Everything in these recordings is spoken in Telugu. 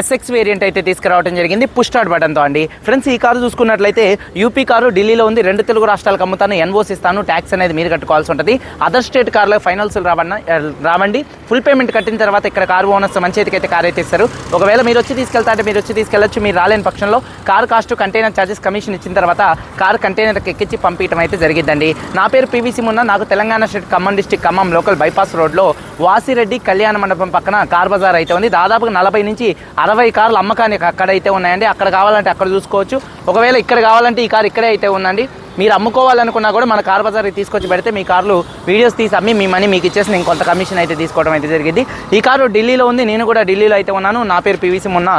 ఎస్ఎక్స్ వేరియంట్ అయితే తీసుకురావడం జరిగింది. పుష్ బటన్తో అండి. ఫ్రెండ్స్ ఈ కారు చూసుకున్నట్లయితే యూపీ కారు ఢిల్లీలో ఉంది. రెండు తెలుగు రాష్ట్రాలకు అమ్ముతాను. ఎన్ఓస్ ఇస్తాను. ట్యాక్స్ అనేది మీరు కట్టుకోవాల్సి ఉంటుంది. అదర్ స్టేట్ కార్లో ఫైనల్స్ రావన్న రావండి. ఫుల్ పేమెంట్ కట్టిన తర్వాత ఇక్కడ కారు ఓనర్స్ మంచి అయితే కార్ అయితే ఇస్తారు. ఒకవేళ మీరు వచ్చి తీసుకెళ్తా అంటే మీరు వచ్చి తీసుకెళ్ళచ్చు. మీరు రాలేని పక్షంలో car cost container charges commission ఇచ్చిన తర్వాత కార్ కంటైనర్కి ఎక్కించి పంపించడం అయితే జరిగిద్దండి. నా పేరు పీవీసీ మున్న నాకు Telangana state Khammam district Khammam local bypass రోడ్లో వాసిరెడ్డి కళ్యాణ మండపం పక్కన కార్ బజార్ అయితే ఉంది. దాదాపుగా నలభై నుంచి అరవై కార్లు అమ్మకానికి అక్కడైతే ఉన్నాయండి. అక్కడ కావాలంటే అక్కడ చూసుకోవచ్చు. ఒకవేళ ఇక్కడ కావాలంటే ఈ కార్ ఇక్కడే అయితే ఉందండి. మీరు అమ్ముకోవాలనుకున్నా కూడా మన కార్ బజార్కి తీసుకొచ్చి పెడితే మీ కార్లు వీడియోస్ తీసి అమ్మి మీ మనీ మీకు ఇచ్చేసి నేను కొంత కమిషన్ అయితే తీసుకోవడం అయితే జరిగింది. ఈ కారు ఢిల్లీలో ఉంది. నేను కూడా ఢిల్లీలో అయితే ఉన్నాను. నా పేరు పీవీసీ మొన్న.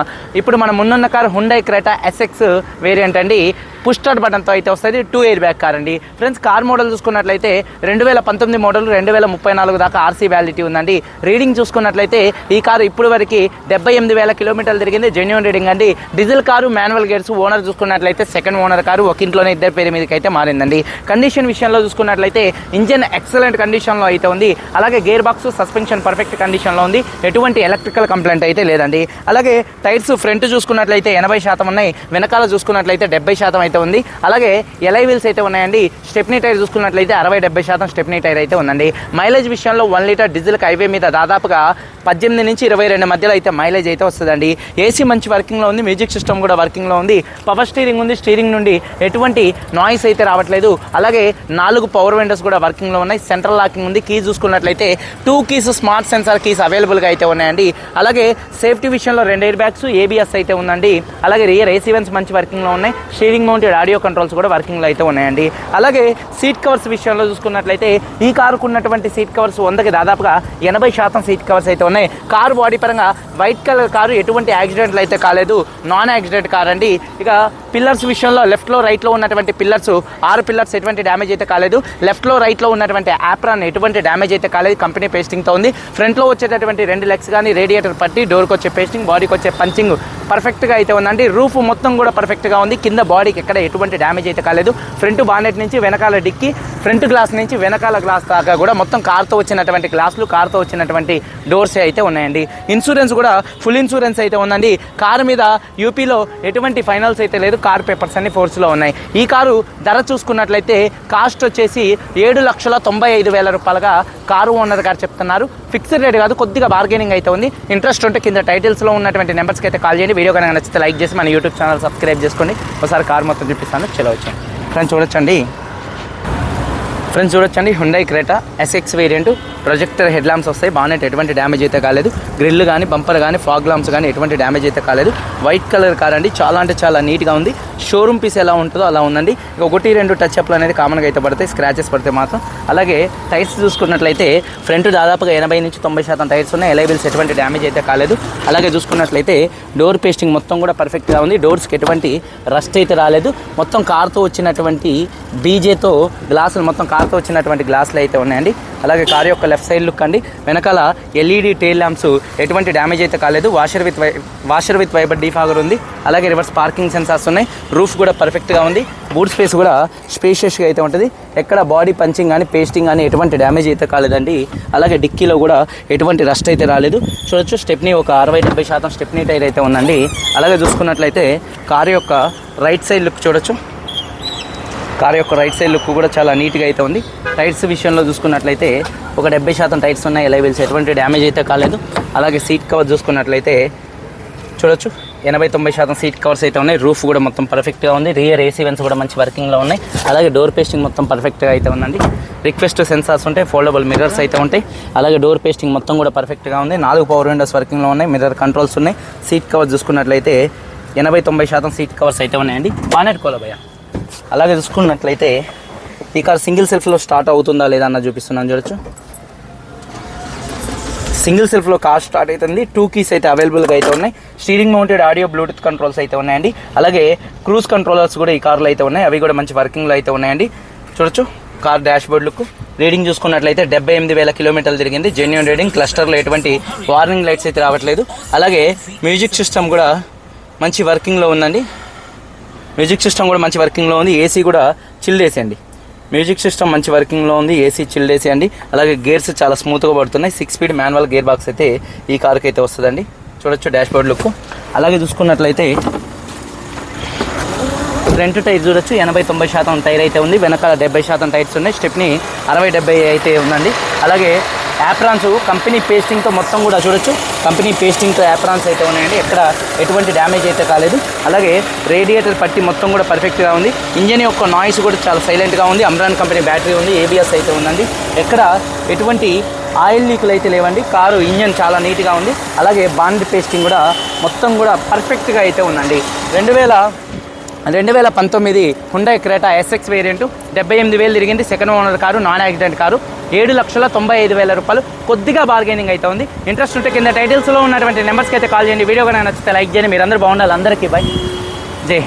ఇప్పుడు మన ముందున్న car Hyundai Creta SX variant అండి. పుష్ స్టార్ట్ బటన్తో అయితే వస్తుంది. టూ ఎయిర్ బ్యాగ్ కార్ అండి. ఫ్రెండ్స్ కార్ మోడల్ చూసుకున్నట్లయితే రెండు వేల పంతొమ్మిది మోడల్ రెండు వేల ముప్పై నాలుగు దాకా ఆర్సీ వ్యాలిటీ ఉందండి. రీడింగ్ చూసుకున్నట్లయితే ఈ కారు ఇప్పుడు వరకు డెబ్బై ఎనిమిది వేల కిలోమీటర్లు తిరిగింది. జెన్యున్ రీడింగ్ అండి. Diesel car manual gears owner చూసుకున్నట్లయితే సెకండ్ ఓనర్ కారు ఒక ఇంట్లోనే ఇద్దరు పేరు మీదకి అయితే మారిందండి. కండిషన్ విషయంలో చూసుకున్నట్లయితే ఇంజన్ ఎక్సలెంట్ కండిషన్లో అయితే ఉంది. అలాగే గేర్ బాక్స్ సస్పెన్షన్ పర్ఫెక్ట్ కండిషన్లో ఉంది. ఎటువంటి ఎలక్ట్రికల్ కంప్లైంట్ అయితే లేదండి. అలాగే టైర్స్ ఫ్రంట్ చూసుకున్నట్లయితే ఎనభై శాతం ఉన్నాయి. వెనకాల చూసుకున్నట్లయితే డెబ్బై శాతం అయితే ఉంది. అలాగే ఎలై వీల్స్ అయితే ఉన్నాయండి. స్టెప్నీ టైర్ చూసుకున్నట్లయితే అరవై డెబ్బై శాతం స్టెప్నీ టైర్ అయితే ఉందండి. మైలేజ్ విషయంలో వన్ లీటర్ డీజిల్ హైవే మీద దాదాపుగా పద్దెనిమిది నుంచి ఇరవై రెండు మధ్యలో అయితే మైలేజ్ అయితే వస్తుందండి. ఏసీ మంచి వర్కింగ్లో ఉంది. మ్యూజిక్ సిస్టమ్ కూడా వర్కింగ్లో ఉంది. పవర్ స్టీరింగ్ ఉంది. స్టీరింగ్ నుండి ఎటువంటి నాయిస్ అయితే రావట్లేదు. అలాగే నాలుగు పవర్ విండోస్ కూడా వర్కింగ్లో ఉన్నాయి. సెంట్రల్ లాకింగ్ ఉంది. కీ చూసుకున్నట్లయితే two keys smart sensor keys అవైలబుల్గా అయితే ఉన్నాయండి. అలాగే సేఫ్టీ విషయంలో రెండు ఎయిర్ బ్యాగ్స్ ఏబిఎస్ అయితే ఉందండి. అలాగే రియర్ ఏసీ మంచి వర్కింగ్లో ఉన్నాయి. స్టీరింగ్ మౌంటెడ్ ఆడియో కంట్రోల్స్ కూడా వర్కింగ్లో అయితే ఉన్నాయండి. అలాగే సీట్ కవర్స్ విషయంలో చూసుకున్నట్లయితే ఈ కారుకు ఉన్నటువంటి సీట్ కవర్స్ వందకి దాదాపుగా ఎనభై శాతం సీట్ కవర్స్ అయితే ఉన్నాయి. కారు బాడీ పరంగా వైట్ కలర్ కారు ఎటువంటి యాక్సిడెంట్లు అయితే కాలేదు. నాన్ యాక్సిడెంట్ కార్ అండి. ఇక పిల్లర్స్ విషయంలో లెఫ్ట్లో రైట్లో ఉన్నటువంటి పిల్లర్స్ ఆరు పిల్లర్స్ ఎటువంటి డ్యామేజ్ అయితే కాలేదు. లెఫ్ట్లో రైట్లో ఉన్నటువంటి యాప్రాన్ ఎటువంటి డ్యామేజ్ అయితే కాలేదు. కంపెనీ పేస్టింగ్తో ఉంది. ఫ్రంట్లో వచ్చేటటువంటి రెండు లెగ్స్ కానీ రేడియేటర్ పట్టి డోర్కి వచ్చే పేస్టింగ్ బాడీకి వచ్చే పంచింగ్ పర్ఫెక్ట్గా అయితే ఉందండి. రూఫ్ మొత్తం కూడా పర్ఫెక్ట్గా ఉంది. కింద బాడీకి ఎక్కడ ఎటువంటి డ్యామేజ్ అయితే కాలేదు. ఫ్రంట్ బానెట్ నుంచి వెనకాల డిక్కి ఫ్రంట్ గ్లాస్ నుంచి వెనకాల గ్లాస్ దాకా కూడా మొత్తం కార్తో వచ్చినటువంటి గ్లాసులు కార్తో వచ్చినటువంటి డోర్స్ అయితే ఉన్నాయండి. ఇన్సూరెన్స్ కూడా ఫుల్ ఇన్సూరెన్స్ అయితే ఉందండి. కారు మీద యూపీలో ఎటువంటి ఫైనల్స్ అయితే లేదు. కార్ పేపర్స్ అన్ని ఫోర్స్లో ఉన్నాయి. ఈ కారు ధర చూసుకున్నట్లయితే కాస్ట్ వచ్చేసి ఏడు లక్షల తొంభై ఐదు వేల రూపాయలుగా కారు ఓనర్ గారు చెప్తున్నారు. ఫిక్స్డ్ రేట్ కాదు కొద్దిగా బార్గెనింగ్ అయితే ఉంది. ఇంట్రెస్ట్ ఉంటే కింద టైటిల్స్లో ఉన్నటువంటి నెంబర్స్కి అయితే కాల్ చేయండి. వీడియో కనుక నచ్చితే లైక్ చేసి మన యూట్యూబ్ ఛానల్ సబ్స్క్రైబ్ చేసుకోండి. ఒకసారి కారు మొత్తం చూపిస్తాను. చలవచ్చు ఫ్రెండ్స్ చూడొచ్చండి. ఫ్రెండ్స్ చూడొచ్చండి. Hyundai Creta SX variant projector head lamps వస్తాయి. బాగానే ఎటువంటి డ్యామేజ్ అయితే కాలేదు. గ్రిల్ కానీ బంపర్ కానీ ఫాగ్ ల్యాంప్స్ కానీ ఎటువంటి డ్యామేజ్ అయితే కాలేదు. వైట్ కలర్ కార్ అండి. చాలా అంటే చాలా నీట్గా ఉంది. షోరూమ్ పీస్ ఎలా ఉంటుందో అలా ఉందండి. ఒకటి రెండు టచ్ అప్లు అనేది కామన్గా అయితే పడతాయి. స్క్రాచెస్ పడితే మాత్రం. అలాగే టైర్స్ చూసుకున్నట్లయితే ఫ్రంట్ దాదాపుగా ఎనభై నుంచి తొంభై శాతం టైర్స్ ఉన్నాయి. ఎలైబిల్స్ ఎటువంటి డ్యామేజ్ అయితే కాలేదు. అలాగే చూసుకున్నట్లయితే డోర్ పేస్టింగ్ మొత్తం కూడా పర్ఫెక్ట్గా ఉంది. డోర్స్కి ఎటువంటి రస్ట్ అయితే రాలేదు. మొత్తం కార్తో వచ్చినటువంటి బీజేతో గ్లాసులు మొత్తం కార్తో వచ్చినటువంటి గ్లాసులు అయితే ఉన్నాయండి. అలాగే కార్ యొక్క లెఫ్ట్ సైడ్ లుక్ అండి. వెనకాల ఎల్ఈడి టైల్ ల్యాంప్స్ ఎటువంటి డ్యామేజ్ అయితే కాలేదు. Washer with why washer with wiper defogger ఉంది. అలాగే రివర్స్ పార్కింగ్ సెన్సార్స్ ఉన్నాయి. రూఫ్ కూడా పర్ఫెక్ట్గా ఉంది. బూట్ స్పేస్ కూడా స్పేషియస్గా అయితే ఉంటుంది. ఎక్కడ బాడీ పంచింగ్ కానీ పేస్టింగ్ కానీ ఎటువంటి డ్యామేజ్ అయితే కాలేదండి. అలాగే డిక్కీలో కూడా ఎటువంటి రస్ట్ అయితే రాలేదు. చూడొచ్చు స్టెప్నీ ఒక అరవై డెబ్బై శాతం స్టెప్నీ టైర్ అయితే ఉందండి. అలాగే చూసుకున్నట్లయితే కార్ యొక్క రైట్ సైడ్ లుక్ చూడొచ్చు. కార్ యొక్క రైట్ సైడ్ లుక్ కూడా చాలా నీట్గా అయితే ఉంది. టైర్స్ విషయంలో చూసుకున్నట్లయితే ఒక డెబ్బై శాతం టైర్స్ ఉన్నాయి. ఎలైవెల్స్ ఎటువంటి డ్యామేజ్ అయితే కాలేదు. అలాగే సీట్ కవర్ చూసుకున్నట్లయితే చూడొచ్చు. ఎనభై తొంభై శాతం సీట్ కవర్స్ అయితే ఉన్నాయి. రూఫ్ కూడా మొత్తం పర్ఫెక్ట్గా ఉంది. రియర్ ఏసీ వెన్స్ కూడా మంచి వర్కింగ్లో ఉన్నాయి. అలాగే డోర్ పేస్టింగ్ మొత్తం పర్ఫెక్ట్గా అయితే ఉందండి. రిక్వెస్ట్ సెన్సార్స్ ఉంటాయి ఫోల్డబుల్ మిర్రర్స్ అయితే ఉంటాయి. అలాగే డోర్ పేస్టింగ్ మొత్తం కూడా పర్ఫెక్ట్గా ఉంది. నాలుగు పవర్ విండోస్ వర్కింగ్లో ఉన్నాయి. మిర్రర్ కంట్రోల్స్ ఉన్నాయి. సీట్ కవర్ చూసుకున్నట్లయితే ఎనభై తొంభై శాతం సీట్ కవర్స్ అయితే ఉన్నాయండి. బానెట్ కోలబయ్య అలాగే చూసుకున్నట్లయితే ఈ కార్ సింగిల్ సెల్ఫ్లో స్టార్ట్ అవుతుందా లేదా అన్న చూపిస్తున్నాను చూడొచ్చు. సింగిల్ సెల్ఫ్లో కార్ స్టార్ట్ అవుతుంది. టూ కీస్ అయితే అవైలబుల్గా అయితే ఉన్నాయి. Steering mounted audio Bluetooth controls అయితే ఉన్నాయండి. అలాగే క్రూజ్ కంట్రోలర్స్ కూడా ఈ కార్లో అయితే ఉన్నాయి. అవి కూడా మంచి వర్కింగ్లో అయితే ఉన్నాయండి. చూడొచ్చు. Car dashboard look. రీడింగ్ చూసుకున్నట్లయితే డెబ్బై ఎనిమిది వేల కిలోమీటర్లు తిరిగింది. జెన్యున్ రీడింగ్ క్లస్టర్లో ఎటువంటి వార్నింగ్ లైట్స్ అయితే రావట్లేదు. అలాగే మ్యూజిక్ సిస్టమ్ కూడా మంచి వర్కింగ్లో ఉందండి. మ్యూజిక్ సిస్టమ్ కూడా మంచి వర్కింగ్లో ఉంది. ఏసీ కూడా చిల్ చేసేయండి. మ్యూజిక్ సిస్టమ్ మంచి వర్కింగ్లో ఉంది. ఏసీ చిల్ చేసేయండి. అలాగే గేర్స్ చాలా స్మూత్గా పడుతున్నాయి. Six speed manual gear box అయితే ఈ కార్కి అయితే వస్తుందండి. చూడొచ్చు డాష్ బోర్డ్ లుక్. అలాగే చూసుకున్నట్లయితే ఫ్రంట్ టైర్ చూడొచ్చు. ఎనభై తొంభై శాతం టైర్ అయితే ఉంది. వెనకాల డెబ్బై శాతం టైర్స్ ఉన్నాయి. స్టెప్ని అరవై డెబ్బై అయితే ఉందండి. అలాగే యాప్రాన్స్ కంపెనీ పేస్టింగ్తో మొత్తం కూడా చూడొచ్చు. కంపెనీ పేస్టింగ్తో యాప్రాన్స్ అయితే ఉన్నాయండి. ఎక్కడ ఎటువంటి డ్యామేజ్ అయితే కాలేదు. అలాగే రేడియేటర్ పట్టి మొత్తం కూడా పర్ఫెక్ట్గా ఉంది. ఇంజన్ యొక్క నాయిస్ కూడా చాలా సైలెంట్గా ఉంది. అమ్రాన్ కంపెనీ బ్యాటరీ ఉంది. ఏబిఎస్ అయితే ఉందండి. ఎక్కడ ఎటువంటి ఆయిల్ లీకులు అయితే లేవండి. కారు ఇంజన్ చాలా నీట్గా ఉంది. అలాగే బాండ్ పేస్టింగ్ కూడా మొత్తం కూడా పర్ఫెక్ట్గా అయితే ఉందండి. రెండు వేల రెండు వేల పంతొమ్మిది హుండా క్రేటా ఎస్ఎక్స్ వేరియంట్ డెబ్బై ఎనిమిది వేలు తిరిగింది. Second owner car non accident car. ఏడు లక్షల తొంభై ఐదు వేల రూపాయలు కొద్దిగా బార్గెనింగ్ అయితే ఉంది. ఇంట్రెస్ట్ ఉంటే కింద టైటిల్స్లో ఉన్నటువంటి నెంబర్స్కి అయితే కాల్ చేయండి. వీడియో కానీ నచ్చితే లైక్ చేయండి. మీరందరూ బాగుండాలి. అందరికీ బై జై